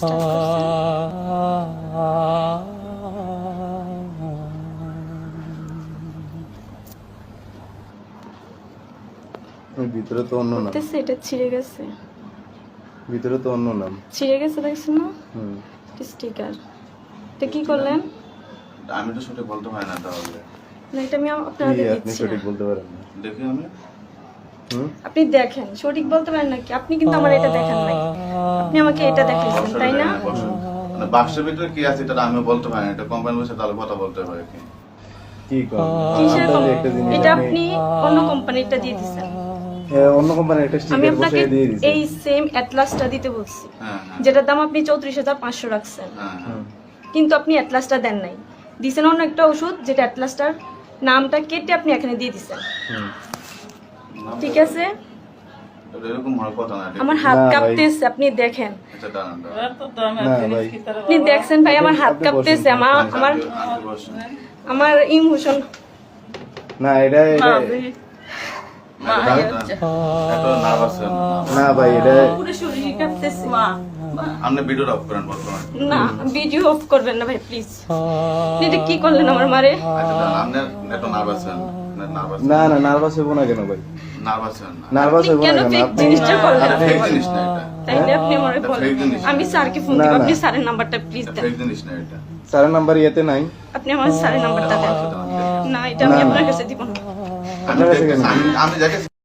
Start করছেন ভিতরে তো অন্য নাম। দেখতেছে এটা ছিঁড়ে গেছে। ভিতরে তো অন্য নাম। ছিঁড়ে গেছে দেখছেন না? হুম। স্টিকার এটা কি করলেন? আমি তো সঠিক বলতে পারি না তাহলে। না এটা আমি কি আপনাদের আপনি সঠিক বলতে পারেন না। দেখি আমি। আপনি দেখেন সঠিক বলতে পারেন নাকি? আপনি কিন্তু আমার এটা দেখেন নাই। আপনি আমাকে এটা দেখাইছেন তাই না? মানে বাক্সের ভিতরে কি আছে এটা আমি বলতে পারি না এটা কোম্পানি বসে তাহলে কথা বলতে হবে কি। কি এটা আপনি অন্য কোম্পানিটা দিয়ে দিচ্ছেন হ্যাঁ, অন্য কোম্পানির একটা আমি স্টিকার আপনাকে বসিয়ে দিয়ে দিয়েছি এই সেম অ্যাটলাসটা দিতে বলছি। হ্যাঁ হ্যাঁ। যেটার দাম আপনি চৌত্রিশ হাজার পাঁচশো রাখছেন। কিন্তু আপনি অ্যাটলাসটা দেন নাই। দিছেন অন্য একটা ওষুধ যেটা অ্যাটলাসটার নামটা কেটে আপনি এখানে দিয়ে দিছেন। হুম। ঠিক আছে। আমার হাত কাঁপতেছে আপনি দেখেন। আচ্ছা আপনি দেখছেন ভাই আমার হাত কাঁপতেছে আমার আমার। আমার ইমোশন। না এটা ভাই। এটা আপনি ভিডিও অফ করেন বর্তমানে। না ভিডিও অফ করবেন না ভাই প্লিজ এটা কি করলেন আমার মারে? আচ্ছা আপনি নার্ভাস হন? না না নার্ভাস হইব না কেন ভাই? নার্ভাস হন না। নার্ভাস হইব না কেন আপনি জিনিসটা করলেন এটা ফেক জিনিস না এটা। তাইলে আপনি আমার বলেন। আমি স্যারকে ফোন দিব না। আপনি স্যারের নাম্বারটা প্লিজ এটা দেন। ফেক জিনিস না এটা। স্যারের নাম্বার ইয়েতে নাই। আপনি আমার স্যারের নাম্বারটা দেন। দাঁড়ান, দেখি। না এটা আমি না, না। আপনার কাছে দিব না। আপনার কাছে আমি- আমি দেখেছি।